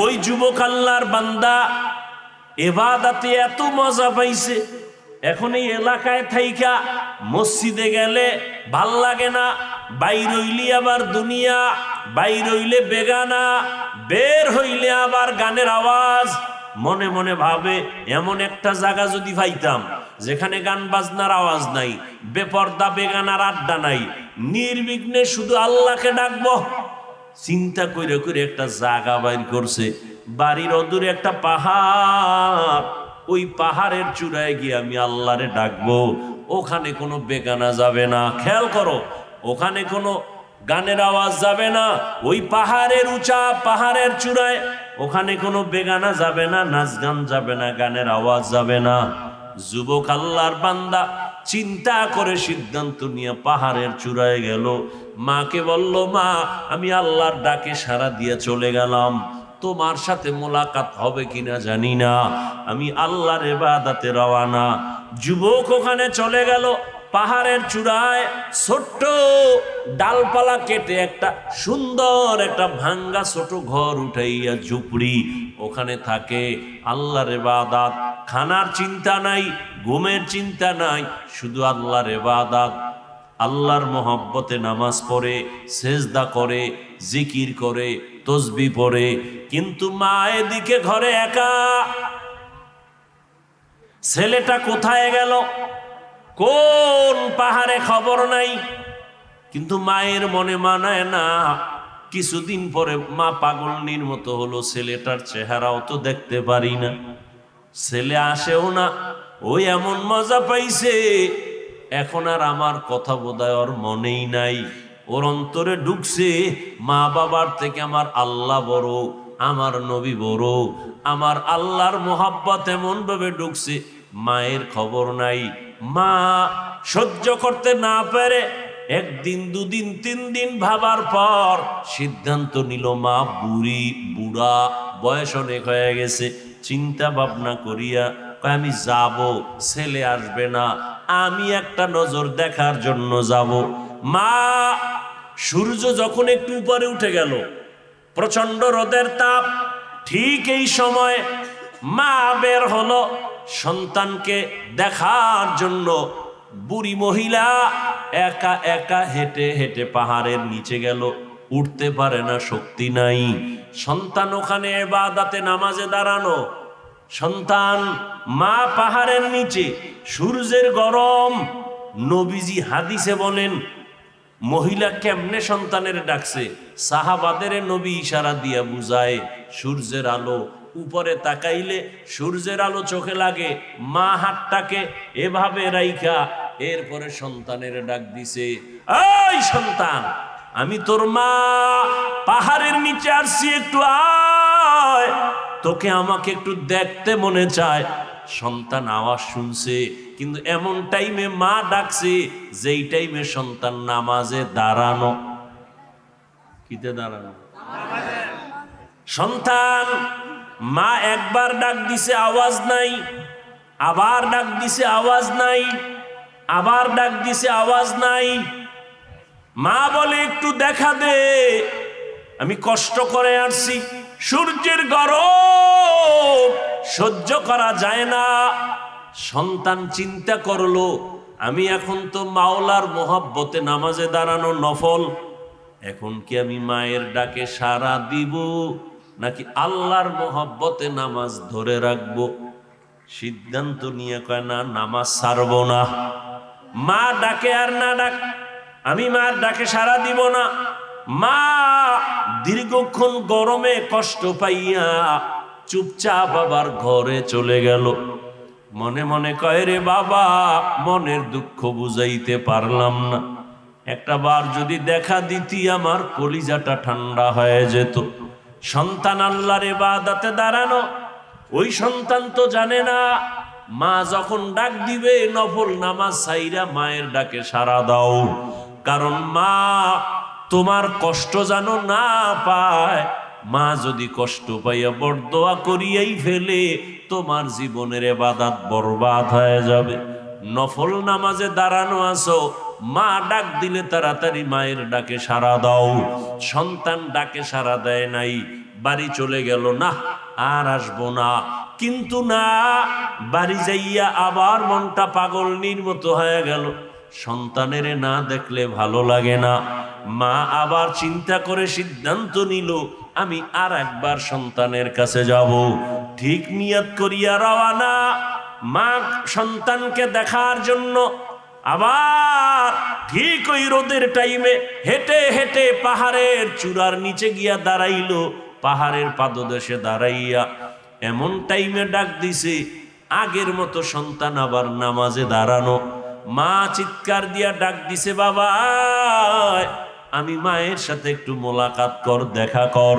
ওই যুবক আল্লাহর বান্দা এবাদাতে এত মজা পাইছে। এখন এই এলাকায় থাইকা মসজিদে গেলে ভালো লাগে না। বাইর হইলি আবার দুনিয়া, বাইর হইলে বেগানা, বের হইলে আবার গানের আওয়াজ। মনে মনে ভাবে এমন একটা জায়গা যদি পাইতাম, যেখানে গান বাজনার আওয়াজ নাই, বেপর্দা বেগানার আড্ডা নাই, নির্বিঘ্নে শুধু আল্লাহকে ডাকবো। চিন্তা করে করে একটা জায়গা বাইর করছে। বাড়ির অদূরে একটা পাহাড়। ওই পাহাড়ের চূড়ায় গিয়ে আমি আল্লাহরে ডাকবো, ওখানে কোনো বেগানা যাবে না। খেয়াল করো, ওখানে কোনো গানের আওয়াজ যাবে না। ওই পাহাড়ের উঁচা পাহাড়ের চূড়ায় ওখানে কোনো বেগানা যাবে না, নাচ গান যাবে না, গানের আওয়াজ যাবে না। যুবক আল্লাহর বান্দা চিন্তা করে সিদ্ধান্ত নিয়ে পাহাড়ের চূড়ায় গেল। মাকে বলল, মা, আমি আল্লাহর ডাকে সারা দিয়ে চলে গেলাম। তোমার সাথে মোলাকাত হবে কিনা জানি না। আমি আল্লাহর এবাদাতে রওয়ানা। যুবক ওখানে চলে গেল পাহাড়ের চূড়ায়, ছোট্ট ডালপালা কেটে একটা সুন্দর একটা ভাঙ্গা ছোট ঘর উঠাইয়া ঝুপড়ি। ওখানে থাকে আল্লাহর এবাদাত খানার চিন্তা নাই, ঘুমের চিন্তা নাই, শুধু আল্লাহর এবাদাত আল্লাহর মোহাব্বতে নামাজ পড়ে, সেজদা করে, জিকির করে, তসবি পড়ে। কিন্তু মা এদিকে ঘরে একা। ছেলেটা কোথায় গেল? কোন পাহাড়ে খবর নাই? কিন্তু মায়ের মনে মানায় না। কিছুদিন পরে মা পাগলনির মতো হলো, ছেলেটার চেহারাও তো দেখতে পারি না। ছেলে আসেও না ওই এমন মজা পাইছে। এখন আর আমার কথা বোধহয় ওর মনেই নাই। ওর অন্তরে ঢুকছে, মা বাবার থেকে আমার আল্লাহ বড়, আমার নবী বড়, আমার আল্লাহর মোহাব্বত এমন ভাবে ঢুকছে, মায়ের খবর নাই। মা সহ্য করতে না পারে একদিন, দুদিন তিন দিন ভাবার পর সিদ্ধান্ত নিল মা বুড়ি, বুড়া বয়স অনেক হয়ে গেছে। চিন্তা ভাবনা করিয়া আমি যাব, ছেলে আসবে না, আমি একটা নজর দেখার জন্য যাব। মা, সূর্য যখন একটু উপরে উঠে গেল প্রচণ্ড রোদের তাপ, ঠিক এই সময় মা বের হলো সন্তানকে দেখার জন্য। বুড়ি মহিলা একা একা হেঁটে হেঁটে পাহাড়ের নিচে গেল। উঠতে পারে না, শক্তি নাই। সন্তান ওখানে এবাদাতে নামাজে দাঁড়ানো। সন্তান, মা পাহাড়ের নিচে, সূর্যের গরম। নবীজি হাদিসে বলেন, মহিলা কেমনে সন্তানের ডাকছে? সাহাবাদের নবী ইশারা দিয়া বুঝায়, সূর্যের আলো উপরে তাকাইলে সূর্যের আলো চোখে লাগে। মা হাতটাকে এভাবে রাইখা এরপরে সন্তানের ডাক দিছে, এই সন্তান, আমি তোর মা, পাহাড়ের নিচে আসছি একটু আয়, তোকে আমাকে একটু দেখতে মনে চায়। সন্তান আওয়াজ শুনছে, কিন্তু এমন টাইমে মা ডাকছে, যেই টাইমে সন্তান নামাজে দাঁড়ানো। কিতে দাঁড়ানো? সন্তান, মা একবার ডাক দিছে, আওয়াজ নাই। আবার ডাক দিছে, আওয়াজ নাই। আবার ডাক দিছে, আওয়াজ নাই। মা বলে, একটু দেখা দে। আমি কষ্ট করে আসছি। সূর্যের গরম সহ্য করা যায় না। সন্তান চিন্তা করল, আমি এখন তো মাওলার মোহাব্বতে নামাজে দাঁড়ানো নফল। এখন কি আমি মায়ের ডাকে সারা দিব, নাকি আল্লাহর মোহাব্বতে নামাজ ধরে রাখব? সিদ্ধান্ত নিয়ে কয়, না, নামাজ ছাড়ব না। মা ডাকে আর না ডাক, আমি মার ডাকে সারা দিব না। মা দীর্ঘক্ষণ গরমে কষ্ট পাইয়া চুপচাপ আবার ঘরে চলে গেল। মনে মনে কয়, রে বাবা, মনের দুঃখ বুঝাইতে পারলাম না। একটা বার যদি দেখা দিতি, আমার কলিজাটা ঠান্ডা হয়ে যেত। সন্তান আল্লাহর বাদাতে দাঁড়ানো, ওই সন্তান তো জানে না মা যখন ডাক দিবে, নফল নামাজ সাইরা মায়ের ডাকে সারা দাও। কারণ মা তোমার কষ্ট যেন না পায়, মা যদি কষ্ট পাইয়া বরদোয়া করিয়াই ফেলে, তোমার জীবনের এবাদাত বরবাদ হয়ে যাবে। নফল নামাজে দাঁড়ানো আসো মা ডাক দিলে তাড়াতাড়ি মায়ের ডাকে সাড়া দাও। সন্তান ডাকে সাড়া দেয় নাই, বাড়ি চলে গেল না আর আসব না। কিন্তু না, বাড়ি যাইয়া আবার মনটা পাগল নির্মত হয়ে গেল। সন্তানের না দেখলে ভালো লাগে না। মা আবার চিন্তা করে সিদ্ধান্ত নিল, আমি আর একবার সন্তানের কাছে যাব। ঠিক নিয়ত করিয়া রওয়ানা। মা সন্তানকে দেখার জন্য আবার ঠিক ওই রোদের টাইমে হেঁটে হেঁটে পাহাড়ের চূড়ার নিচে গিয়া দাঁড়াইল। পাহাড়ের পাদদেশে দাঁড়াইয়া এমন টাইমে ডাক দিছে, আগের মতো সন্তান আবার নামাজে দাঁড়ানো। মা চিৎকার দিয়া ডাক দিছে বাবা আমি মায়ের সাথে একটু মোলাকাত কর, দেখা কর।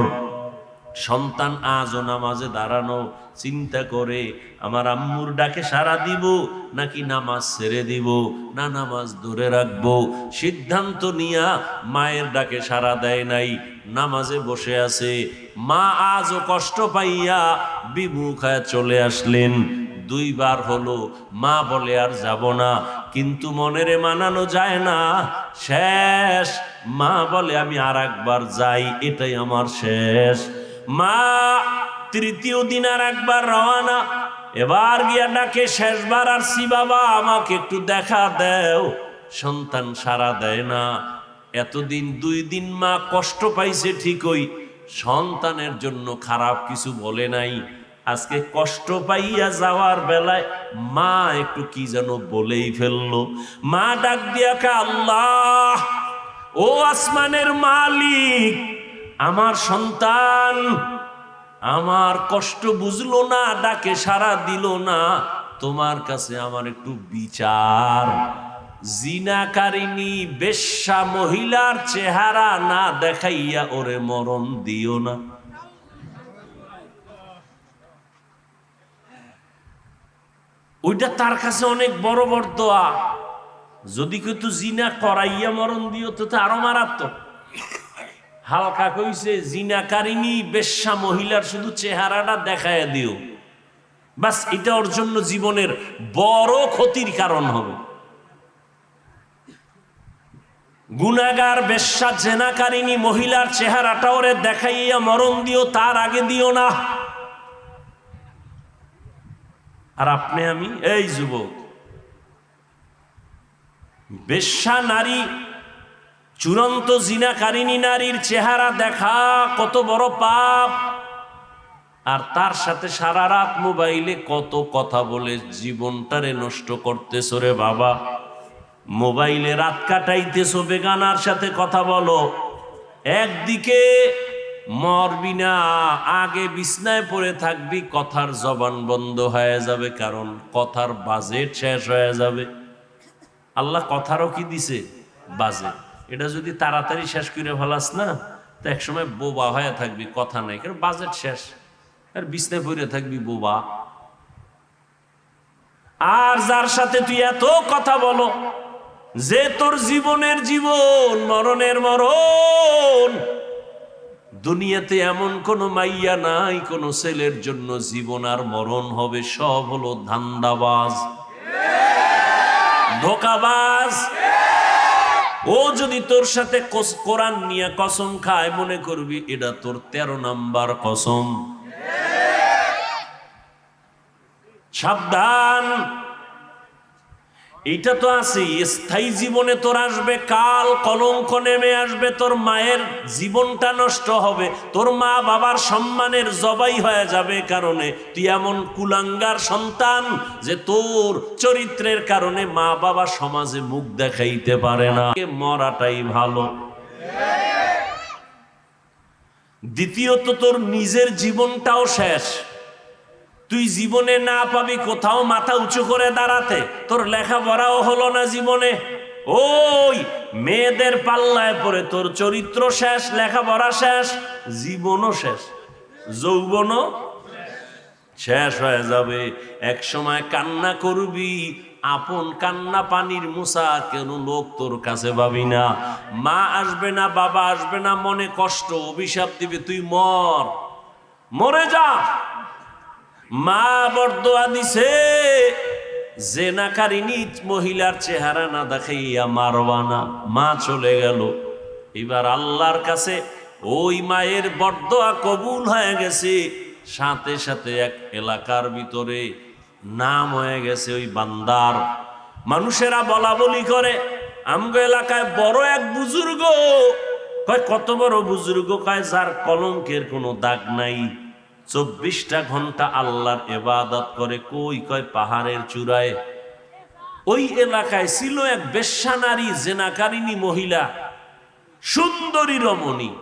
সন্তান আজও নামাজে দাঁড়ানো, চিন্তা করে, আমার আম্মুর ডাকে সারা দিব, নাকি নামাজ ছেড়ে দিব? না নামাজ ধরে রাখব। সিদ্ধান্ত নিয়া মায়ের ডাকে সারা দেয় নাই, নামাজে বসে আছে। মা আজও কষ্ট পাইয়া বিমুখায় চলে আসলেন। দুইবার হলো, মা বলে, আর যাব না। কিন্তু মনেরে মানানো যায় না। শেষ, মা বলে, আমি আর একবার যাই। এটাই আমার শেষ। মা, তৃতীয় দিন আর একবার রওয়ানা এবার গিয়া ডাকে, শেষবার আর সি বাবা, আমাকে একটু দেখা দেও। সন্তান সারা দেয় না। এতদিন দুই দিন মা কষ্ট পাইছে ঠিকই। সন্তানের জন্য খারাপ কিছু বলে নাই। আজকে কষ্ট পাইয়া যাওয়ার বেলায় মা একটু কি যেন বলেই ফেলল। মা ডাক দিয়া কা, আল্লাহ, ও আসমানের মালিক আমার সন্তান, আমার কষ্ট বুঝলো না, ডাকে সারা দিল না। তোমার কাছে আমার একটু বিচার। জিনাকারিনী বেশ্যা মহিলার চেহারা না দেখাইয়া ওরে মরণ দিও না। ওইটা তার কাছে অনেক বড় বড় দোয়া। যদি কেউ তো জিনা করাইয়া মরণ দিও তো আরও মারাত্মক। হালকা কইছে জিনাকারিনী বেশ্যা মহিলার শুধু চেহারাটা দেখায় দিও। বাস, এটা ওর জন্য জীবনের বড় ক্ষতির কারণ হবে। গুনাগার বেশ্যা জেনাকারিনী মহিলার চেহারাটা ওরে দেখাইয়া মরণ দিও, তার আগে দিও না। আর আপনি, আমি, এই যুবক, বেশ্যা নারী চূড়ান্ত জিনাকারিনী নারীর চেহারা দেখা কত বড় পাপ। আর তার সাথে সারা রাত মোবাইলে কত কথা বলে জীবনটারে নষ্ট করতেছো রে বাবা। মোবাইলে রাত কাটাইতেছো বেগানার সাথে কথা বলো। একদিকে মরবি না, আগে বিছনায় পড়ে থাকবি, কথার জবান বন্ধ হয়ে যাবে, কারণ কথার বাজেট শেষ হয়ে যাবে। আল্লাহ কথারও কি দিছে? বাজেট। এটা যদি তাড়াতাড়ি শেষ করে ফেলাস না, তো একসময় বোবা হয়ে থাকবি, কথা নাই, কারণ বাজেট শেষ। আর বিছনায় পড়ে থাকবি বোবা। আর যার সাথে তুই এত কথা বলো, যে তোর জীবনের জীবন, মরণের মরণ, দুনিয়াতে এমন কোনো মাইয়া নাই, কোন ছেলের জন্য জীবন আর মরণ হবে, সব হলো ধান্দাবাজ। ধোকাবাজ। ও যদি তোর সাথে কোরআন নিয়ে কসম খায়, মনে করবি এটা তোর তেরো নাম্বার কসম। সাবধান! এইটা তো আছে, স্থায়ী জীবনে তোর আসবে কাল, কলঙ্ক নেমে আসবে, তোর মায়ের জীবনটা নষ্ট হবে, তোর মা বাবার সম্মানের জবাই হয়ে যাবে কারণে। তুই এমন কুলাঙ্গার সন্তান যে তোর চরিত্রের কারণে মা বাবা সমাজে মুখ দেখাইতে পারে না। মরাটাই ভালো। দ্বিতীয়ত তোর নিজের জীবনটাও শেষ। তুই জীবনে না পাবি কোথাও মাথা উঁচু করে দাঁড়াতে। তোর লেখাপড়াও হলো না জীবনে। ওই মেয়েদের পাল্লায় পড়ে তোর চরিত্র শেষ, লেখাপড়া শেষ, জীবনও শেষ, যৌবনও শেষ হয়ে যাবে। এক সময় কান্না করবি, আপন কান্না পানির মুসা কেন লোক তোর কাছে ভাবি না? মা আসবে না, বাবা আসবে না, মনে কষ্ট, অভিশাপ দিবে, তুই মর। মরে যা। মা বরদোয়া দিছে জেনাকারিনী মহিলার চেহারা না দেখাইয়া মারবানা মা চলে গেল। এবার আল্লাহর কাছে ওই মায়ের বরদোয়া কবুল হয়ে গেছে। সাথে সাথে এক এলাকার ভিতরে নাম হয়ে গেছে ওই বান্দার। মানুষেরা বলা বলি করে, আমগো এলাকায় বড় এক বুজুর্গ। কয়, কত বড় বুজুর্গ? কয়, যার কলঙ্কের কোনো দাগ নাই। চব্বিশটা ঘণ্টা আল্লাহর এবাদত করে, কই কয় পাহাড়ের চূড়ায়। ওই এলাকায় ছিল এক বেশ্যা নারী জেনাকারিনী মহিলা, সুন্দরী রমণী।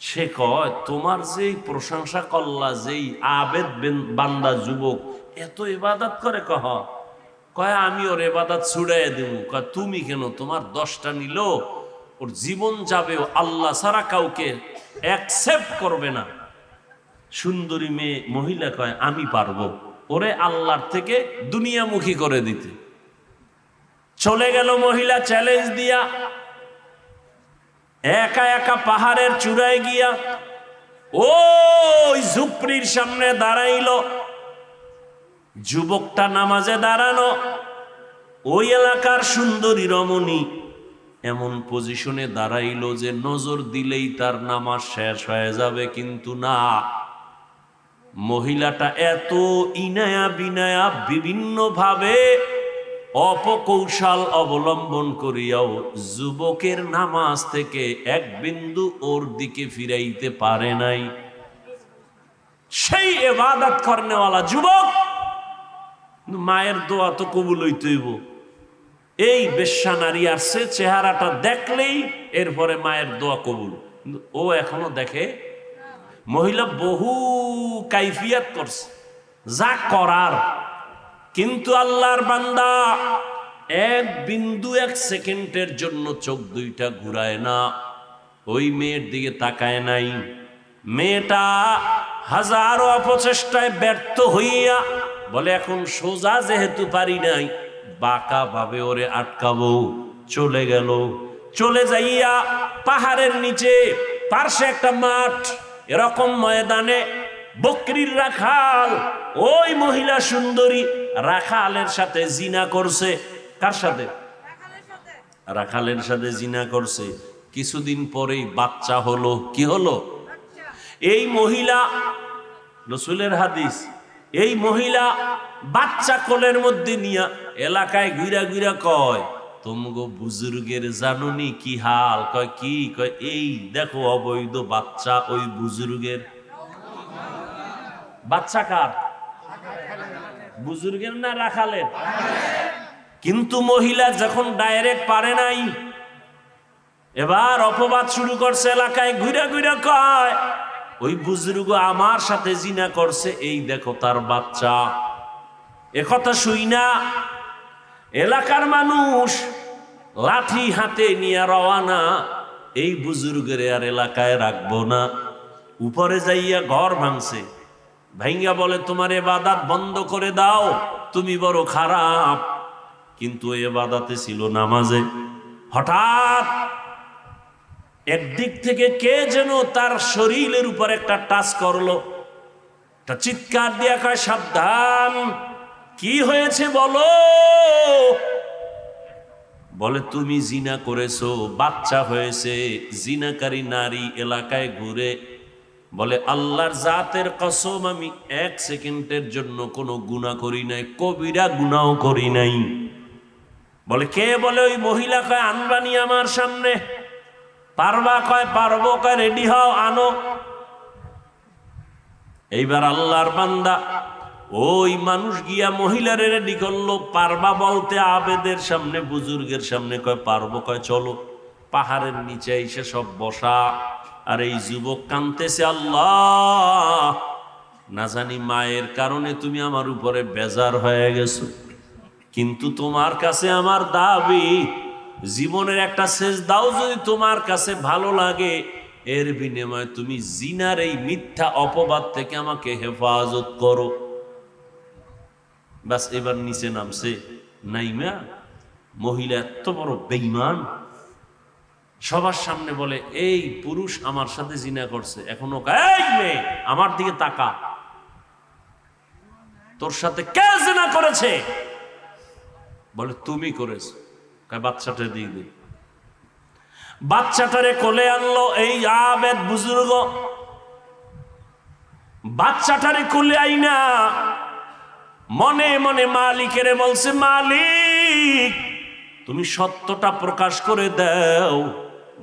সে কয়, তোমার যেই প্রশংসা করলা যেই আবেদ বেন- বান্দা যুবক, এত ইবাদত করে কহ? কয়, আমি ওর এবাদত ছুড়াই দেব। কয়, তুমি কেন? তোমার দশটা নিল, ওর জীবন যাবে আল্লাহ ছাড়া কাউকে অ্যাকসেপ্ট করবে না। সুন্দরী মেয়ে মহিলা কয়, আমি পারব। ওরে আল্লাহর থেকে দুনিয়ামুখী করে দিতে। চলে গেল মহিলা চ্যালেঞ্জ দিয়া। একা একা পাহাড়ের চূড়ায় গিয়া ওই ঝুপড়ির সামনে দাঁড়াইল। যুবকটা নামাজে দাঁড়ানো। ওই এলাকার সুন্দরী রমণী এমন পজিশনে দাঁড়াইল যে নজর দিলেই তার নামাজ শেষ হয়ে যাবে, কিন্তু না। মহিলাটা এত ইনায়া বিনায়া বিভিন্নভাবে অপকৌশল অবলম্বন করিয়াও যুবকের নামাজ থেকে এক বিন্দু ওর দিকে ফিরাইতে পারে নাই। সেই এবাদত করনেওয়ালা যুবক, মায়ের দোয়া তো কবুল হইতেইব এই বেশ্যা নারী আসছে চেহারাটা দেখলেই এরপরে মায়ের দোয়া কবুল। ও এখনও দেখে মহিলা বহু কাইফিয়াত করছে, যা করার। কিন্তু আল্লাহর বান্দা এক বিন্দু, এক সেকেন্ডের জন্য চোখ দুইটা ঘুরায় না, ওই মেয়ের দিকে তাকায় নাই। মেয়েটা হাজারো অপচেষ্টায় ব্যর্থ হইয়া বলে, এখন সোজা যেহেতু পারি নাই বাঁকা ভাবে ওরে আটকাবো। চলে গেল। চলে যাইয়া পাহাড়ের নিচে পার্শ্বে একটা মাঠ এরকম ময়দানে বকরির রাখাল, ওই মহিলা সুন্দরী রাখালের সাথে জিনা করছে। কার সাথে? রাখালের সাথে জিনা করছে। কিছুদিন পরেই বাচ্চা হলো। কি হলো? এই মহিলা, রসুলের হাদিস, এই মহিলা বাচ্চা কোলের মধ্যে নিয়া এলাকায় ঘুরা ঘুরা কয় তোমগো বুজুর্গের জানুনি কি হাল? কয়, কি? কয়, এই দেখো অবৈধ বাচ্চা ওই বুজুর্গের। বাচ্চা কার? বুজুর্গের না রাখালের? কিন্তু মহিলা যখন ডাইরেক্ট পারে নাই, এবার অপবাদ শুরু করছে এলাকায়, ঘুরে ঘুরে কয়, ওই বুজুর্গ আমার সাথে জিনা করছে, এই দেখো তার বাচ্চা। একথা শুই না। এলাকার মানুষ লাঠি হাতে নিয়ে রওয়ানা এই বুজুর্গের আর এলাকায় রাখব না। উপরে যাইয়া ঘর ভাঙছে। ভাইঙ্গা বলে, তোমার এবাদাত বন্ধ করে দাও, তুমি বড় খারাপ। কিন্তু এবাদাতে ছিল নামাজে। হঠাৎ একদিক থেকে কে যেন তার শরীরের উপর একটা টাচ করল। একটা চিৎকার দিয়া কয়, সাবধান, কি হয়েছে বলো? বলে, তুমি জিনা করেছ, বাচ্চা হয়েছে, জিনাকারী নারী এলাকায় ঘুরে। বলে, আল্লাহর জাতের কসম, আমি এক সেকেন্ডের জন্য কোনো গুণা করি নাই, কবিরা গুণাও করি নাই। বলে, কে বলে ওই মহিলা কয় আনবানি আমার সামনে? পারবা কয়, পারব কয়, রেডি হও, আনো। এইবার আল্লাহর বান্দা ওই মানুষ গিয়া মহিলার রেডি করল, পারবা বলতে আবেদের সামনে, বুজুর্গের সামনে কয়, পারব। কয়, চলো। পাহাড়ের নিচে এসে সব বসা, আর এই যুবক কানতেছে আল্লাহ, না জানি মায়ের কারণে তুমি আমার উপরে বেজার হয়ে গেছো, কিন্তু তোমার কাছে আমার দাবি, জীবনের একটা শেষ দাও যদি তোমার কাছে ভালো লাগে, এর বিনিময়ে তুমি জিনার এই মিথ্যা অপবাদ থেকে আমাকে হেফাজত করো। ব্যাস এবার নিচে নামছে নাইমা। মহিলা এত বড় বেইমান সবার সামনে বলে, এই পুরুষ আমার সাথে জিনা করছে, এখনও মেয়ে, আমার দিকে তাকা। তোর সাথে কে জিনা করেছে? বলে, তুমি করেছ। বাচ্চাটা দিয়ে দে। বাচ্চাটারে কোলে আনলো এই আবেদ বুজুর্গ। বাচ্চাটারে কোলে আইনা মনে মনে মালিকেরে বলছে, মালিক, তুমি সত্যটা প্রকাশ করে দাও।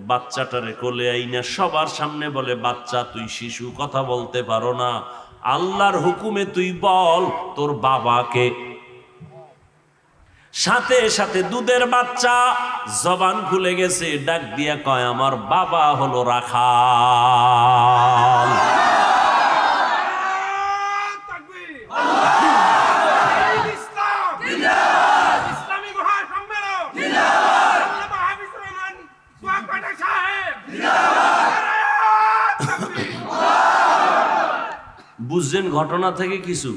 বাচ্চাটারে কোলে আইনা সবার সামনে বলে, বাচ্চা, তুই শিশু, কথা বলতে পারো না। আল্লাহর হুকুমে তুই বল, তোর বাবাকে। সাথে সাথে দুধের বাচ্চা জবান খুলে গেছে, ডাক দিয়া কয়, আমার বাবা হলো রাখাল। ঘটনা থেকে কিছু।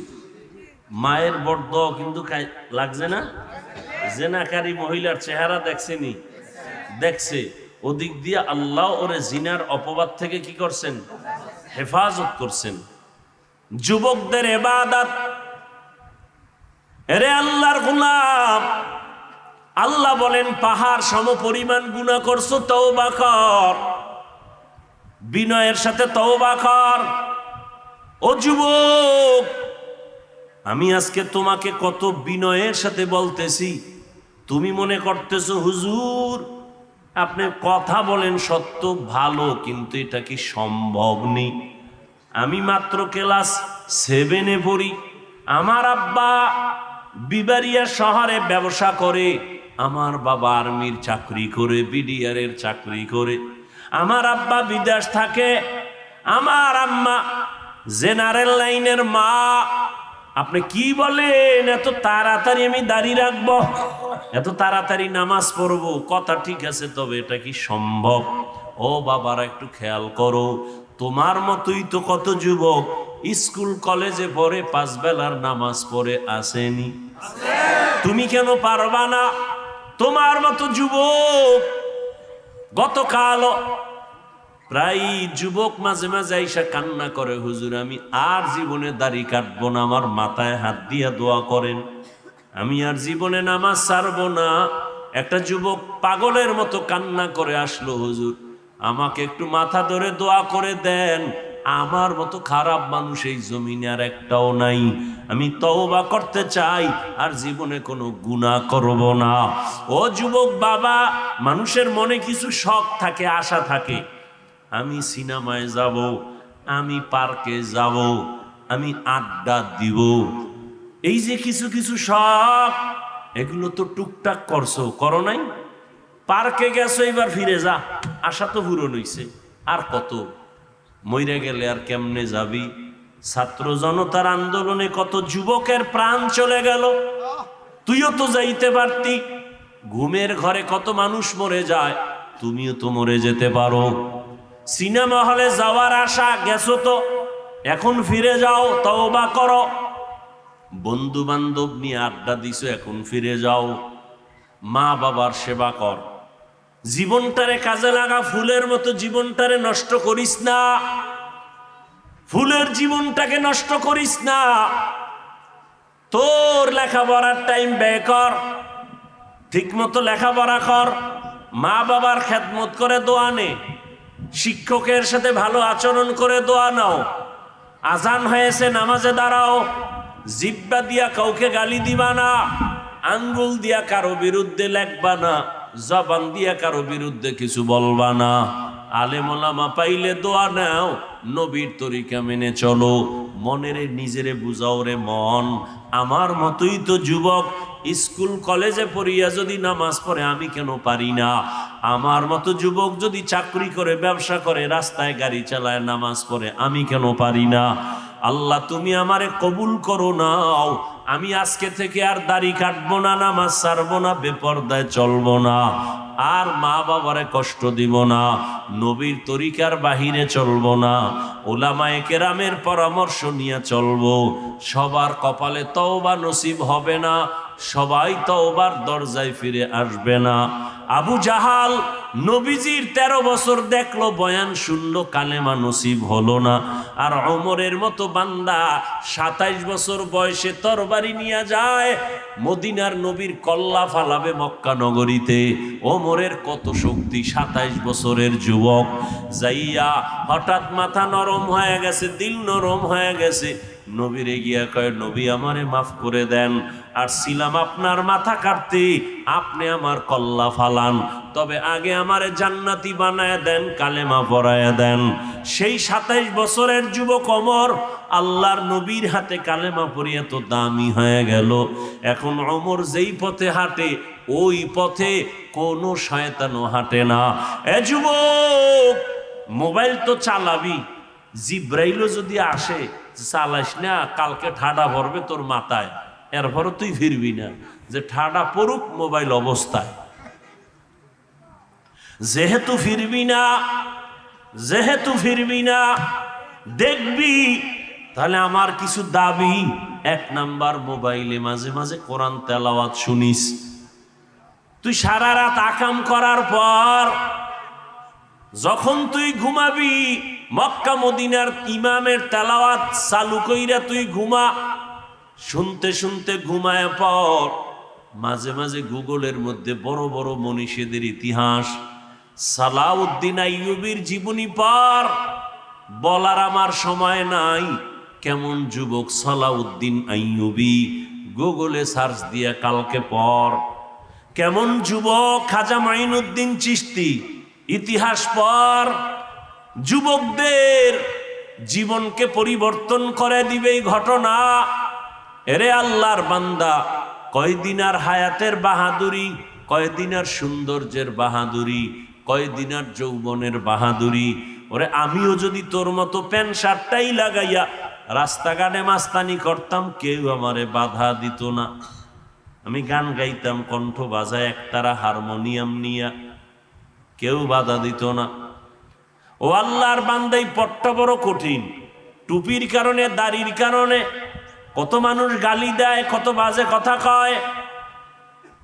মায়ের বড্ড কিন্তু লাগছে না? জেনাকারী মহিলার চেহারা দেখছেনি দেখছে। ওদিক দিয়ে আল্লাহ ওরে জিনার অপবাদ থেকে কি করছেন? হেফাজত করছেন। যুবকদের এবাদাত। এরে আল্লাহর গুলাম, আল্লাহ বলেন, পাহাড় সম পরিমাণ গুণা করছ, তওবা কর। বিনয়ের সাথে তওবা কর। ও যুবক, আমি আজকে তোমাকে কত বিনয়ের সাথে বলতেছি। তুমি মনে করতেছ, হুজুর, আপনি কথা বলেন সত্য ভালো, কিন্তু এটা কি সম্ভব নেই আমি মাত্র ক্লাস সেভেনে পড়ি। আমার আব্বা বিবারিয়া শহরে ব্যবসা করে, আমার বাবা আর্মির চাকরি করে, বিডিআরের চাকরি করে। আমার আব্বা বিদেশ থাকে, আমার আম্মা জেনারেল লাইনের মা। আপনি কি বলেন? এত তাড়াতাড়ি আমি দাঁড়িয়ে রাখব? এত তাড়াতাড়ি নামাজ পড়ব? কথা ঠিক আছে, তবে এটা কি সম্ভব? ও বাবারা, একটু খেয়াল করো। তোমার মতোই তো কত যুবক। স্কুল, কলেজে পড়ে পাঁচ বেলার নামাজ পড়ে আসেনি। তুমি কেন পারবা না? তোমার মতো যুবক। গতকাল প্রায় যুবক মাঝে মাঝে আইসা কান্না করে, হুজুর, আমি আর জীবনে দাড়ি কাটবো না, আমার মাথায় হাত দিয়া দোয়া করেন। আমি আর জীবনে নামাজ ছাড়বো না। একটা যুবক পাগলের মতো কান্না করে আসলো, হুজুর, আমাকে একটু মাথা ধরে দোয়া করে দেন। আমার মতো খারাপ মানুষ এই জমিনে আর একটাও নাই। আমি তওবা করতে চাই, আর জীবনে কোনো গুণা করব না। ও যুবক বাবা, মানুষের মনে কিছু শখ থাকে, আশা থাকে। আমি সিনেমায় যাব, আমি পার্কে যাব, আমি আড্ডা দিব। এই যে কিছু কিছু শখ এগুলো তো টুকটাক করছ, করো নাই? পার্কে গেছো, এবার ফিরে যা। আশা তো পূরণ হইছে। আর কত? মইরে গেলে আর কেমনে যাবি? ছাত্র জনতার আন্দোলনে কত যুবকের প্রাণ চলে গেল। তুইও তো যাইতে পারতি। ঘুমের ঘরে কত মানুষ মরে যায়, তুমিও তো মরে যেতে পারো। সিনেমা হলে যাওয়ার আশা, গেছো তো? এখন ফিরে যাও, তওবা করো। বন্ধু বান্ধব নিয়ে আড্ডা দিছো, এখন ফিরে যাও। মা বাবার সেবা কর। জীবনটারে কাজে লাগা, ফুলের মতো জীবনটারে নষ্ট করিস না। ফুলের জীবনটাকে নষ্ট করিস না। তোর লেখাপড়ার টাইম ব্যয় কর। ঠিক মতো লেখাপড়া কর। মা বাবার খেদমত করে দোয়া নে। শিক্ষকের সাথে ভালো আচরণ করে দোয়া নাও। আজান হয়েছে, নামাজে দাঁড়াও। জিব্বা দিয়া কাউকে গালি দিবা না। আঙ্গুল দিয়া কারও বিরুদ্ধে লেখবা না। জবান দিয়া কারও বিরুদ্ধে কিছু বলবা না। আলেমোলামা পাইলে দোয়া নাও। নবীর তরিকা মেনে চলো। মনের নিজেরে বুঝাও রে মন। আমার মতোই তো যুবক। স্কুল কলেজে পড়িয়া যদি নামাজ পড়ে, আমি কেন পারি না? আমার মতো যুবক যদি চাকরি করে, ব্যবসা করে, রাস্তায় গাড়ি চালায়, নামাজ পড়ে, আমি কেন পারি না? আল্লাহ, তুমি আমারে কবুল করো নাও। আমি আজকে থেকে আর দাড়ি কাটবো না, নামাজ সারবো না, বেপর্দায় চলবো না, আর মা বাবারে কষ্ট দিব না, নবীর তরিকার বাহিরে চলবো না, ওলামায়ে কেরামের পরামর্শ নিয়ে চলবো, সবার কপালে তওবা নসিব হবে না, সবাই তওবার দরজায় ফিরে আসবে না আবু জাহাল নবীজির তেরো বছর দেখল, বয়ান শুনলো, কালেমা নসিব হলো না। আর অমরের মতো বান্দা সাতাইশ বছর বয়সে তরবারি নিয়ে যায়, মদিনার নবীর কল্লা ফালাবে মক্কা নগরীতে। ওমরের কত শক্তি, সাতাইশ বছরের যুবক। যাইয়া হঠাৎ মাথা নরম হয়ে গেছে, দিল নরম হয়ে গেছে। নবীরে গিয়া কয়, নবী আমারে মাফ করে দেন। আর ছিলাম আপনার মাথা কাটতে। আপনি আমার কল্লা ফালান। তবে আগে আমারে জান্নাতি বানায় দেন, কালেমা পরায় দেন। সেই সাতাইশ বছরের যুবক অমর, আল্লাহর নবীর হাতে কালেমা পরিয়া তো দামি হয়ে গেল। এখন অমর যেই পথে হাঁটে, ওই পথে কোনো শয়তানও হাঁটে না। এ যুবক, মোবাইল তো চালাবি। জিব্রাইলও যদি আসে চালাইস না, কালকে ঠাডা ভরবে তোর মাথায়। এরপরও তুই ফিরবি না, যে ঠাডা পড়ুক মোবাইল অবস্থায়। যেহেতু ফিরবি না, যেহেতু ফিরবি না, দেখবি, তাহলে আমার কিছু দাবি। এক নাম্বার, মোবাইলে মাঝে মাঝে কোরআন তেলাওয়াত শুনিস। তুই সারা রাত আকাম করার পর, যখন তুই ঘুমাবি মক্কা মদিনার ইমামের তেলাওয়াত চালু কইরা তুই ঘুমা। শুনতে শুনতে ঘুমায় পর মাঝে মাঝে গুগলের মধ্যে বড় বড় মনীষীদের ইতিহাস, সালাউদ্দিন আইয়ুবির জীবনী পার। বলার আমার সময় নাই, কেমন যুবক সালাউদ্দিন আইয়ুবি গুগলে সার্চ দিয়া কালকে পর। কেমন যুবক খাজা মাইনুদ্দিন চিস্তি ইতিহাস পর। যুবকদের জীবনকে পরিবর্তন করে দিবে এই ঘটনা। এরে আল্লাহর বান্দা কয়দিনার হায়াতের বাহাদুরি কয়দিনার সৌন্দর্যের বাহাদুরি কয়দিনার যৌবনের বাহাদুরি। ওরে আমিও যদি তোর মতো প্যান্ট শার্টটাই লাগাইয়া রাস্তাঘাটে মাস্তানি করতাম, কেউ আমারে বাধা দিত না। আমি গান গাইতাম, কণ্ঠ বাজায়, একতারা হারমোনিয়াম নিয়া, কেউ বাধা দিত না। ও আল্লাহর বান্দাই পট্টা বড় কঠিন। টুপির কারণে, দাড়ির কারণে, কত মানুষ গালি দেয়, কত বাজে কথা কয়।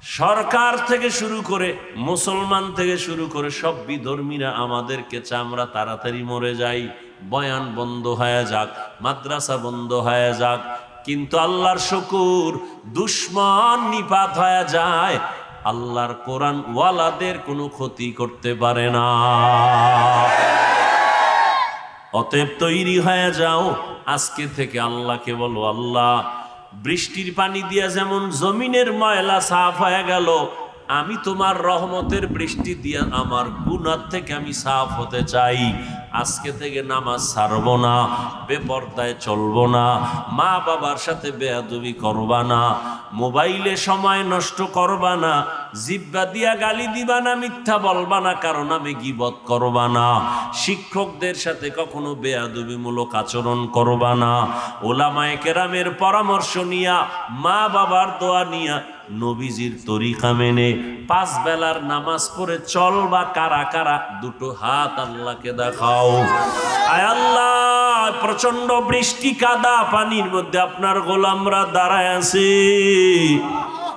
সরকার থেকে শুরু করে, মুসলমান থেকে শুরু করে সব বিধর্মীরা আমাদেরকে চামড়া তাড়াতাড়ি মরে যাই। বয়ান বন্ধ হয়ে যাক, মাদ্রাসা বন্ধ হয়ে যাক। কিন্তু আল্লাহর শকুর, দুশ্মন নিপাত হয়ে যায়। আল্লাহর কোরআন ওয়ালাদের কোনো ক্ষতি করতে পারে না। অতএব তৈরি হয়ে যাও, আজকে থেকে আল্লাহকে বলো, আল্লাহ, বৃষ্টির পানি দিয়া যেমন জমিনের ময়লা সাফ হয়ে গেল, আমি তোমার রহমতের বৃষ্টি দিয়া আমার গুণার থেকে আমি সাফ হতে চাই। আজকে থেকে নামাজ ছাড়ব না, বেপর্দায় চলবো না, মা বাবার সাথে বেয়াদবি করবা না, মোবাইলে সময় নষ্ট করবা না, জিব্বা দিয়া গালি দিবা না, মিথ্যা বলবা না, কারণ আমি গিবত করবা না, শিক্ষকদের সাথে কখনো বেয়াদবিমূলক আচরণ করবা না, ওলামায়ে কেরামের পরামর্শ নিয়া, মা বাবার দোয়া নিয়া নবীজির তরিকা মেনে পাঁচ বেলার নামাজ পড়ে চল বা কারা কারা, দুটো হাত আল্লাহকে দেখাও। আয় আল্লাহ প্রচন্ড বৃষ্টি কাদা পানির মধ্যে আপনার গোলামরা দাঁড়ায় আছে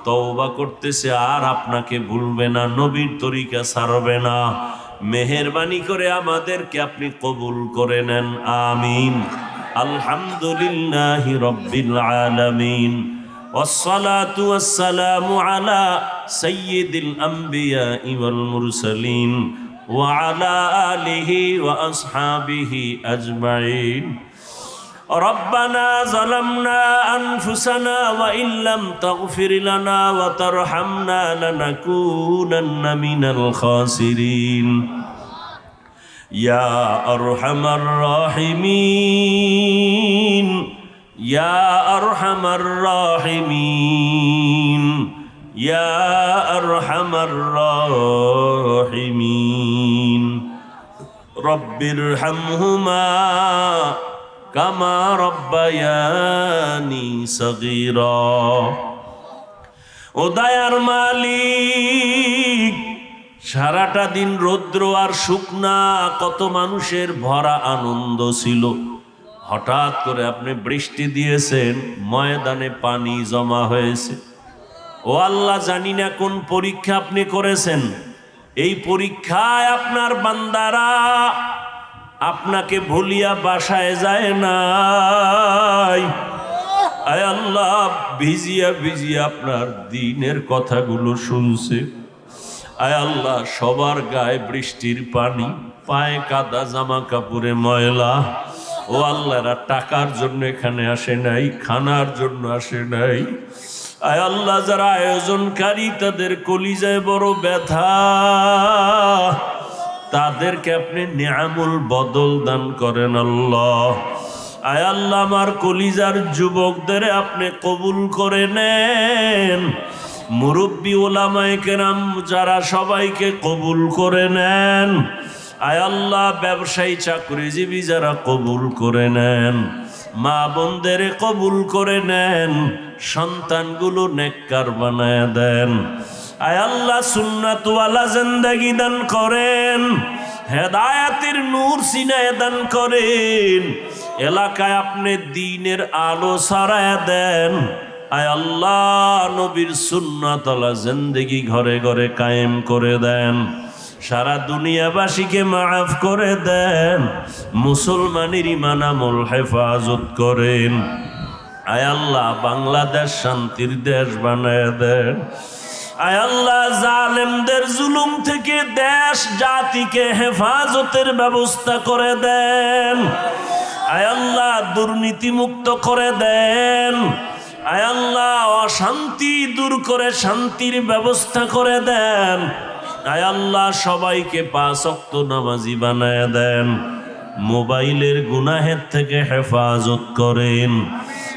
তওবা করতেছে আর আপনাকে ভুলবে না নবীর তরিকা ছাড়বে না মেহেরবানি করে আমাদেরকে আপনি কবুল করে নেন আমিন আলহামদুলিল্লাহি রব্বিল আলামিন والصلاة والسلام على سيد الأنبياء والمرسلين وعلى آله وأصحابه أجمعين. ربنا ظلمنا أنفسنا وإن لم تغفر لنا وترحمنا لنكونن من الخاسرين. يا أرحم الراحمين. يا أرحم الراحمين. يا أرحم الراحمين. রব্বির হামহুমা কামা রব্বায়ানি সগীরা। ও দায়ার মালিক, সারাটা দিন রৌদ্র আর শুকনা, কত মানুষের ভরা আনন্দ ছিল। হঠাৎ করে আপনি বৃষ্টি দিয়েছেন, ময়দানে পানি জমা হয়েছে। ও আল্লাহ জানি না কোন পরীক্ষা আপনি করেছেন। এই পরীক্ষায় আপনার বান্দারা আপনাকে ভুলিয়া বাসায় যায় নাই। আয় আল্লাহ, ভিজিয়া ভিজিয়া আপনার দিনের কথাগুলো শুনছে। আয় আল্লাহ, সবার গায়ে বৃষ্টির পানি, পায়ে কাদা জামা কাপড়ে ময়লা। ও আল্লাহরা টাকার জন্য এখানে আসে নাই, খানার জন্য আসে নাই। আয় আল্লাহ, যারা আয়োজনকারী, তাদের কলিজায় বড় ব্যথা। তাদেরকে আপনি নিয়ামুল বদল দান করেন আল্লাহ। আয় আল্লাহ, আমার কলিজার যুবকদের আপনি কবুল করে নেন। মুরব্বী ওলামায় কেরাম, যারা সবাইকে কবুল করে নেন। আয় আল্লাহ, ব্যবসায়ী, চাকরিজীবী যারা কবুল করে নেন। মা বোনদের কবুল করে নেন, সন্তানগুলো নেককার বানায় দেন। আয় আল্লাহ সুন্নাতওয়ালা জিন্দেগি দান করেন, হেদায়াতের নূর সিনায় দান করেন। এলাকায় আপনি দিনের আলো সারায় দেন। আয় আল্লাহ নবীর সুন্নাতলা জিন্দেগি ঘরে ঘরে কায়েম করে দেন। সারা দুনিয়াবাসীকে মাফ করে দেন মুসলমানের ইমান আমল হেফাজত করেন। আয় আল্লাহ, বাংলাদেশ শান্তির দেশ বানায় দেন। আয় আল্লাহ, জালেমদের জুলুম থেকে দেশ, জাতিকে হেফাজতের ব্যবস্থা করে দেন। আয় আল্লাহ দুর্নীতি মুক্ত করে দেন। আয় আল্লাহ, অশান্তি দূর করে শান্তির ব্যবস্থা করে দেন। আল্লাহ, সবাইকে পাঁচ অক্ত নামাজি বানায় দেন। মোবাইলের গুনাহের থেকে হেফাজত করেন।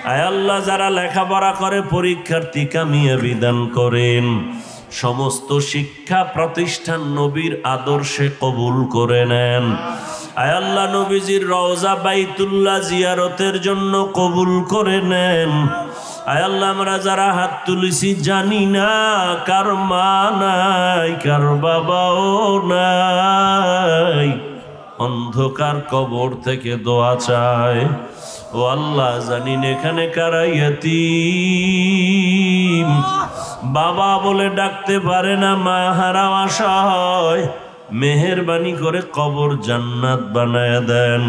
আল্লাহ, যারা লেখাপড়া করে পরীক্ষার্থী কামিয়ে বিধান করেন। সমস্ত শিক্ষা প্রতিষ্ঠান নবীর আদর্শে কবুল করে নেন। আয় আল্লাহ, নবীজির রওজা বাইতুল্লাহ জিয়ারতের জন্য কবুল করে নেন। আয় আল্লাহ, আমরা যারা হাত তুলেছি জানি না কার মা নাই, কার বাবাও নাই। অন্ধকার কবর থেকে দোয়া চায়। ও আল্লাহ জানিন এখানে কারাইয়াতি বাবা বলে ডাকতে পারে না, মা হারা হয়। মেহেরবানি করে কবর জান্নাত বানায় দেন।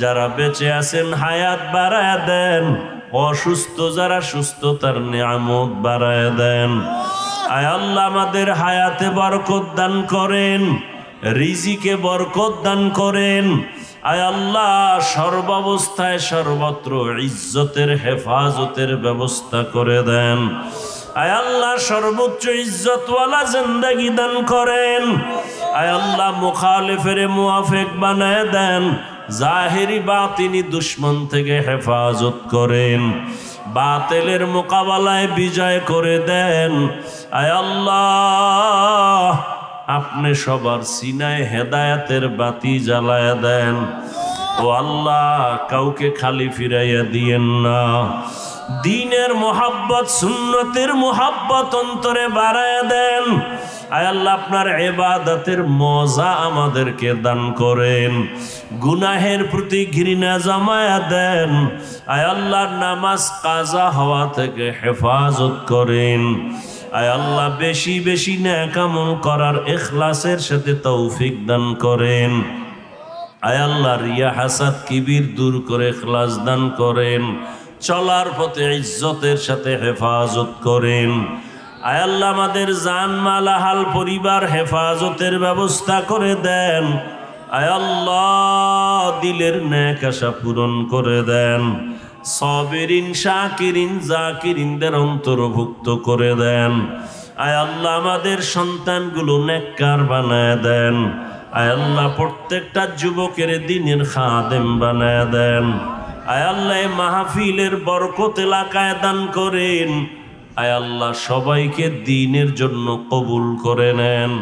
যারা বেঁচে আছেন, হায়াত বাড়ায় দেন। অসুস্থ যারা সুস্থতার নিয়ামত বাড়ায় দেন। আয় আল্লাহ আমাদের হায়াতে বরকত দান করেন, রিজিকে বরকত দান করেন। আয় আল্লাহ সর্বাবস্থায় সর্বত্র ইজ্জতের হেফাজতের ব্যবস্থা করে দেন। আয় আল্লাহ সর্বোচ্চ ইজ্জতওয়ালা জিন্দাগি দান করেন। আয় আল্লাহ মুখালিফের মুআফেক বানায় দেন। জাহেরি বা তিনি দুশ্মন থেকে হেফাজত করেন। বাতেলের মোকাবেলায় বিজয় করে দেন। আয় আল্লাহ, আপনি সবার সিনায় হেদায়াতের বাতি জ্বালায় দেন। ও আল্লাহ, কাউকে খালি ফিরাইয়া দিয়েন না। দিনের মোহাব্বত, সুন্নতের মোহাব্বত অন্তরে বাড়ায় দেন। আয় আল্লাহ, আপনার এবাদতের মজা আমাদেরকে দান করেন। গুনাহের প্রতি ঘৃণা জমায়া দেন। আয় আল্লাহ, নামাজ কাজা হওয়া থেকে হেফাজত করেন। আয় আল্লাহ, বেশি বেশি ন্যাকামল করার এখলাসের সাথে তৌফিক দান করেন। আয় আল্লাহ, রিয়া হাসাদ, কিবির দূর করে এখলাস দান করেন। চলার পথে ইজ্জতের সাথে হেফাজত করেন। আয় আল্লাহ আমাদের জান মালাহাল পরিবার হেফাজতের ব্যবস্থা করে দেন। আয় আল্লাহ দিলের ন্যাক আশা পূরণ করে দেন। সবেরিন, শাকিরিন, জাকিরিনদের অন্তর্ভুক্ত করে দেন। আয় আল্লাহ আমাদের সন্তানগুলো নেককার বানায় দেন। আয় আল্লাহ প্রত্যেকটা যুবকের দিনের খাদেম বানায় দেন। আয় আল্লাহ মাহফিলের বরকত এলাকায় দান করেন। আয় আল্লাহ সবাইকে দিনের জন্য কবুল করে নেন।